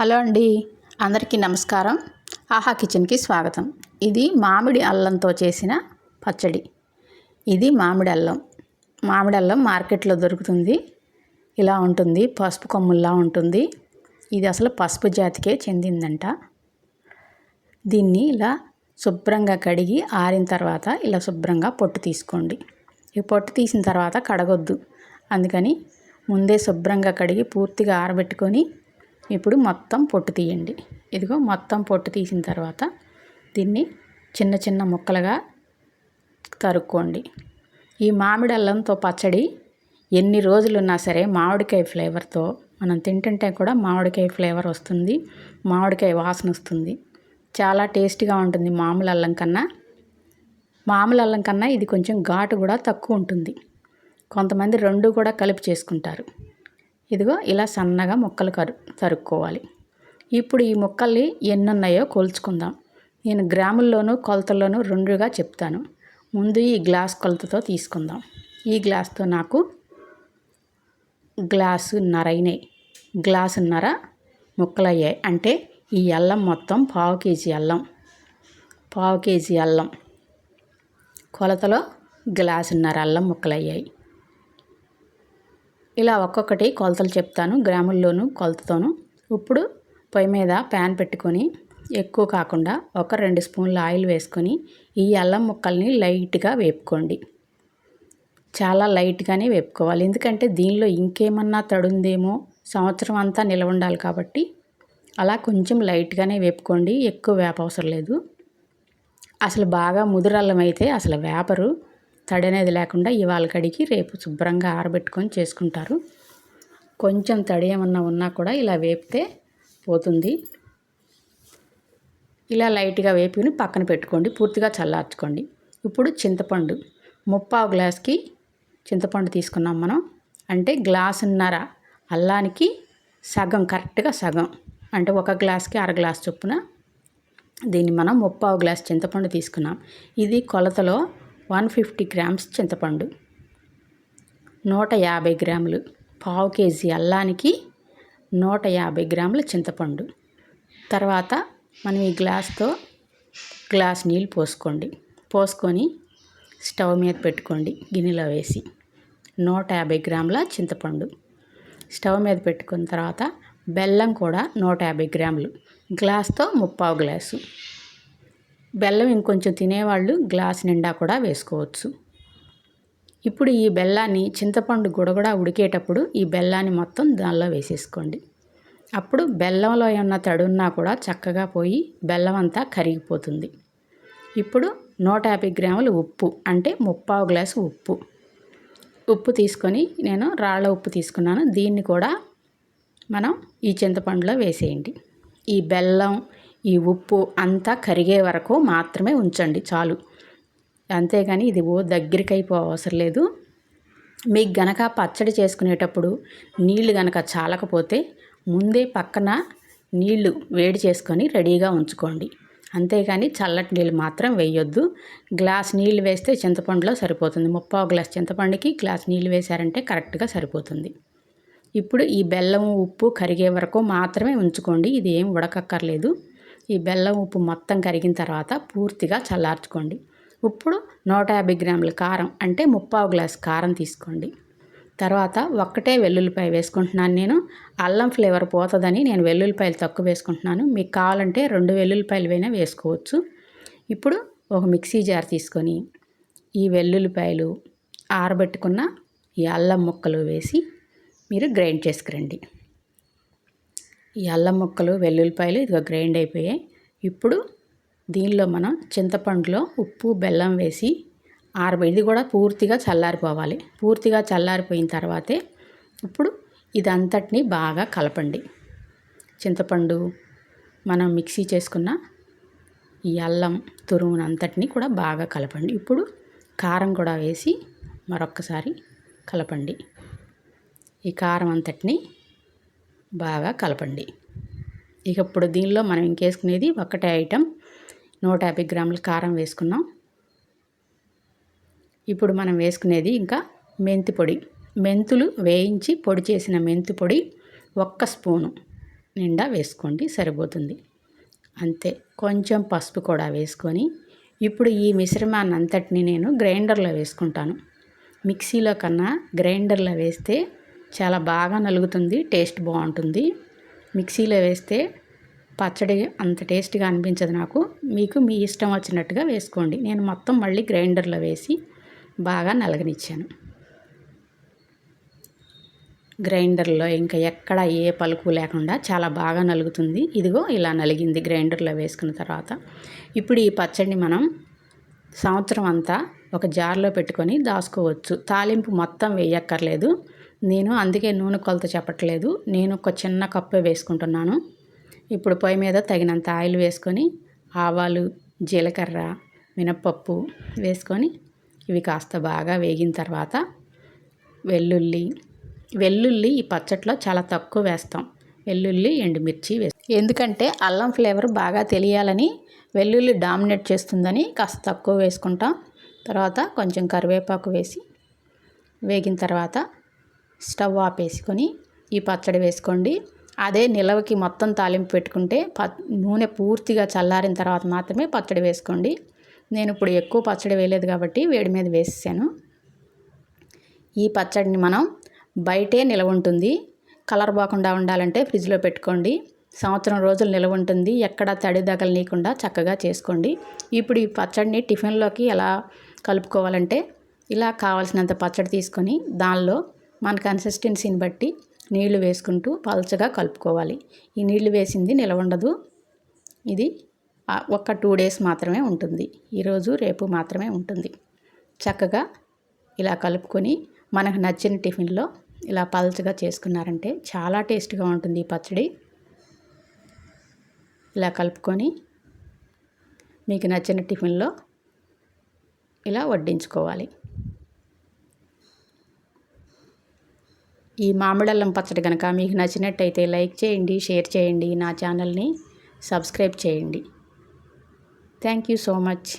Hello అండి. అందరికీ నమస్కారం. ఆహా కిచెన్కి స్వాగతం. ఇది మామిడి అల్లంతో చేసిన పచ్చడి. ఇది మామిడి అల్లం. మామిడి అల్లం మార్కెట్లో దొరుకుతుంది. ఇలా ఉంటుంది. పసుపు కొమ్ముల్లా ఉంటుంది. ఇది అసలు పసుపు జాతికే చెందిందంట. దీన్ని ఇలా శుభ్రంగా కడిగి ఆరిన తర్వాత ఇలా శుభ్రంగా పొట్టు తీసుకోండి. ఈ పొట్టు తీసిన తర్వాత కడగొద్దు. అందుకని ముందే శుభ్రంగా కడిగి పూర్తిగా ఆరబెట్టుకొని ఇప్పుడు మొత్తం పొట్టు తీయండి. ఇదిగో మొత్తం పొట్టు తీసిన తర్వాత దీన్ని చిన్న చిన్న ముక్కలుగా తరుక్కోండి. ఈ మామిడి అల్లంతో పచ్చడి ఎన్ని రోజులున్నా సరే మామిడికాయ ఫ్లేవర్తో మనం తింటుంటే కూడా మామిడికాయ ఫ్లేవర్ వస్తుంది మామిడికాయ వాసన వస్తుంది. చాలా టేస్టీగా ఉంటుంది మామూలు అల్లం కన్నా. మామూలు అల్లం కన్నా ఇది కొంచెం ఘాటు కూడా తక్కువ ఉంటుంది. కొంతమంది రెండు కూడా కలిపి చేసుకుంటారు. ఇదిగో ఇలా సన్నగా ముక్కలు కరు తరుక్కోవాలి ఇప్పుడు ఈ ముక్కల్ని ఎన్ని ఉన్నాయో కొలుచుకుందాం. నేను గ్రాముల్లోనూ కొలతల్లోనూ రెండుగా చెప్తాను. ముందు ఈ గ్లాస్ కొలతతో తీసుకుందాం. ఈ గ్లాస్తో నాకు గ్లాసు నరైనాయి గ్లాసున్నర ముక్కలయ్యాయి. అంటే ఈ అల్లం మొత్తం పావు కేజీ అల్లం పావు కేజీ అల్లం కొలతలో గ్లాసున్నర అల్లం ముక్కలయ్యాయి. ఇలా ఒక్కొక్కటి కొలతలు చెప్తాను గ్రాముల్లోనూ కొలతతోను. ఇప్పుడు పొయ్యి మీద ప్యాన్ పెట్టుకొని ఎక్కువ కాకుండా ఒక రెండు స్పూన్ల ఆయిల్ వేసుకొని ఈ అల్లం ముక్కల్ని లైట్గా వేపుకోండి. చాలా లైట్గానే వేపుకోవాలి. ఎందుకంటే దీనిలో ఇంకేమన్నా తడుందేమో సంవత్సరం అంతా నిలవ ఉండాలి కాబట్టి అలా కొంచెం లైట్గానే వేపుకోండి. ఎక్కువ వేప అవసరం లేదు. అసలు బాగా ముదురల్లం అయితే అసలు వేపరు. తడి అనేది లేకుండా ఇవాళ కడిగి రేపు శుభ్రంగా ఆరబెట్టుకొని చేసుకుంటారు. కొంచెం తడి ఏమన్నా ఉన్నా కూడా ఇలా వేపితే పోతుంది. ఇలా లైట్గా వేపుకుని పక్కన పెట్టుకోండి. పూర్తిగా చల్లార్చుకోండి. ఇప్పుడు చింతపండు. ముప్పావు గ్లాస్కి చింతపండు తీసుకున్నాం మనం. అంటే గ్లాసున్నర అల్లానికి సగం కరెక్ట్గా సగం. అంటే ఒక గ్లాస్కి అర గ్లాస్ చొప్పున దీన్ని మనం ముప్పావు గ్లాస్ చింతపండు తీసుకున్నాం. ఇది కొలతలో వన్ ఫిఫ్టీ గ్రామ్స్ చింతపండు నూట యాభై గ్రాములు పావు కేజీ అల్లానికి నూట యాభై గ్రాముల చింతపండు. తర్వాత మనం ఈ గ్లాస్తో గ్లాస్ నీళ్ళు పోసుకోండి. పోసుకొని స్టవ్ మీద పెట్టుకోండి గిన్నెలో వేసి. నూట యాభై గ్రాముల చింతపండు. స్టవ్ మీద పెట్టుకున్న తర్వాత బెల్లం కూడా నూట యాభై గ్రాములు. గ్లాస్తో ముప్పావు గ్లాసు. బెల్లం ఇంకొంచెం తినేవాళ్ళు గ్లాస్ నిండా కూడా వేసుకోవచ్చు. ఇప్పుడు ఈ బెల్లాన్ని చింతపండు గుడగుడ ఉడికేటప్పుడు ఈ బెల్లాన్ని మొత్తం దానిలో వేసేసుకోండి. అప్పుడు బెల్లంలో ఉన్న తడున్నా కూడా చక్కగా పోయి బెల్లం అంతా కరిగిపోతుంది. ఇప్పుడు నూట యాభై గ్రాములు ఉప్పు అంటే ముప్పావు గ్లాసు ఉప్పు. ఉప్పు తీసుకొని నేను రాళ్ళ ఉప్పు తీసుకున్నాను. దీన్ని కూడా మనం ఈ చింతపండులో వేసేయండి. ఈ బెల్లం ఈ ఉప్పు అంతా కరిగే వరకు మాత్రమే ఉంచండి చాలు. అంతేగాని ఇది ఓ దగ్గరికి అయిపో అవసరం లేదు. మీకు గనక పచ్చడి చేసుకునేటప్పుడు నీళ్ళు గనక చాలకపోతే ముందే పక్కన నీళ్ళు వేడి చేసుకొని రెడీగా ఉంచుకోండి. అంతేగాని చల్లటి నీళ్ళు మాత్రం వేయొద్దు. గ్లాస్ నీళ్ళు వేస్తే చింతపండులో సరిపోతుంది. ముప్పావు గ్లాస్ చింతపండుకి గ్లాస్ నీళ్ళు వేశారంటే కరెక్ట్గా సరిపోతుంది. ఇప్పుడు ఈ బెల్లం ఉప్పు కరిగే వరకు మాత్రమే ఉంచుకోండి. ఇది ఏం ఉడకక్కర్లేదు. ఈ బెల్లం ఉప్పు మొత్తం కరిగిన తర్వాత పూర్తిగా చల్లార్చుకోండి. ఇప్పుడు నూట యాభై గ్రాముల కారం అంటే ముప్పావు గ్లాస్ కారం తీసుకోండి. తర్వాత ఒక్కటే వెల్లుల్లిపాయ వేసుకుంటున్నాను నేను. అల్లం ఫ్లేవర్ పోతుందని నేను వెల్లుల్లిపాయలు తక్కువ వేసుకుంటున్నాను. మీకు కావాలంటే రెండు వెల్లుల్లిపాయలు అయినా వేసుకోవచ్చు. ఇప్పుడు ఒక మిక్సీ జార్ తీసుకొని ఈ వెల్లుల్లిపాయలు ఆరబెట్టుకున్న ఈ అల్లం ముక్కలు వేసి మీరు గ్రైండ్ చేసుకురండి. ఈ అల్లం ముక్కలు వెల్లుల్లిపాయలు ఇదిగో గ్రైండ్ అయిపోయాయి. ఇప్పుడు దీనిలో మనం చింతపండులో ఉప్పు బెల్లం వేసి ఆరబ ఇది కూడా పూర్తిగా చల్లారిపోవాలి. పూర్తిగా చల్లారిపోయిన తర్వాతే ఇప్పుడు ఇదంతటిని బాగా కలపండి. చింతపండు మనం మిక్సీ చేసుకున్న ఈ అల్లం తురుమునంతటిని కూడా బాగా కలపండి. ఇప్పుడు కారం కూడా వేసి మరొక్కసారి కలపండి. ఈ కారం అంతటిని బాగా కలపండి. ఇక ఇప్పుడు దీనిలో మనం ఇంకేసుకునేది ఒకటే ఐటెం. నూట యాభై గ్రాముల కారం వేసుకున్నాం. ఇప్పుడు మనం వేసుకునేది ఇంకా మెంతి పొడి. మెంతులు వేయించి పొడి చేసిన మెంతి పొడి ఒక్క స్పూను నిండా వేసుకోండి సరిపోతుంది. అంతే. కొంచెం పసుపు కూడా వేసుకొని ఇప్పుడు ఈ మిశ్రమాన్ని అంతటిని నేను గ్రైండర్లో వేసుకుంటాను. మిక్సీలో కన్నా గ్రైండర్లో వేస్తే చాలా బాగా నలుగుతుంది టేస్ట్ బాగుంటుంది. మిక్సీలో వేస్తే పచ్చడి అంత టేస్ట్గా అనిపించదు నాకు. మీకు మీ ఇష్టం వచ్చినట్టుగా వేసుకోండి. నేను మొత్తం మళ్ళీ గ్రైండర్లో వేసి బాగా నలగనిచ్చాను. గ్రైండర్లో ఇంకా ఎక్కడ ఏ పలుకు లేకుండా చాలా బాగా నలుగుతుంది. ఇదిగో ఇలా నలిగింది గ్రైండర్లో వేసుకున్న తర్వాత. ఇప్పుడు ఈ పచ్చడిని మనం సంవత్సరం అంతా ఒక జార్లో పెట్టుకొని దాచుకోవచ్చు. తాలింపు మొత్తం వేయక్కర్లేదు. నేను అందుకే నూనె కొలత చెప్పట్లేదు. నేను ఒక చిన్న కప్పు వేసుకుంటున్నాను. ఇప్పుడు పొయ్యి మీద తగినంత ఆయిల్ వేసుకొని ఆవాలు జీలకర్ర మినప్పప్పు వేసుకొని ఇవి కాస్త బాగా వేగిన తర్వాత వెల్లుల్లి వెల్లుల్లి ఈ పచ్చట్లో చాలా తక్కువ వేస్తాం. వెల్లుల్లి ఎండుమిర్చి వేస్తాం ఎందుకంటే అల్లం ఫ్లేవర్ బాగా తెలియాలని వెల్లుల్లి డామినేట్ చేస్తుందని కాస్త తక్కువ వేసుకుంటాం. తర్వాత కొంచెం కరివేపాకు వేసి వేగిన తర్వాత స్టవ్ ఆపేసుకొని ఈ పచ్చడి వేసుకోండి. అదే నిలవకి మొత్తం తాలింపు పెట్టుకుంటే ప నూనె పూర్తిగా చల్లారిన తర్వాత మాత్రమే పచ్చడి వేసుకోండి. నేను ఇప్పుడు ఎక్కువ పచ్చడి వేయలేదు కాబట్టి వేడి మీద వేసేసాను. ఈ పచ్చడిని మనం బయటే నిలవ ఉంటుంది. కలర్ పోకుండా ఉండాలంటే ఫ్రిడ్జ్లో పెట్టుకోండి. సంవత్సరం రోజులు నిలవ ఉంటుంది. ఎక్కడ తడి నీకుండా చక్కగా చేసుకోండి. ఇప్పుడు ఈ పచ్చడిని టిఫిన్లోకి ఎలా కలుపుకోవాలంటే ఇలా కావాల్సినంత పచ్చడి తీసుకొని దానిలో మన కన్సిస్టెన్సీని బట్టి నీళ్ళు వేసుకుంటూ పలచగా కలుపుకోవాలి. ఈ నీళ్ళు వేసింది నిలవ ఉండదు. ఇది ఒక్క టూ డేస్ మాత్రమే ఉంటుంది. ఈరోజు రేపు మాత్రమే ఉంటుంది. చక్కగా ఇలా కలుపుకొని మనకు నచ్చిన టిఫిన్లో ఇలా పలచగా చేసుకున్నారంటే చాలా టేస్ట్గా ఉంటుంది ఈ పచ్చడి. ఇలా కలుపుకొని మీకు నచ్చిన టిఫిన్లో ఇలా వడ్డించుకోవాలి. ఈ మామిడల్లం పచ్చడి కనుక మీకు నచ్చినట్టయితే లైక్ చేయండి షేర్ చేయండి నా ఛానల్ని సబ్స్క్రైబ్ చేయండి. Thank you so much.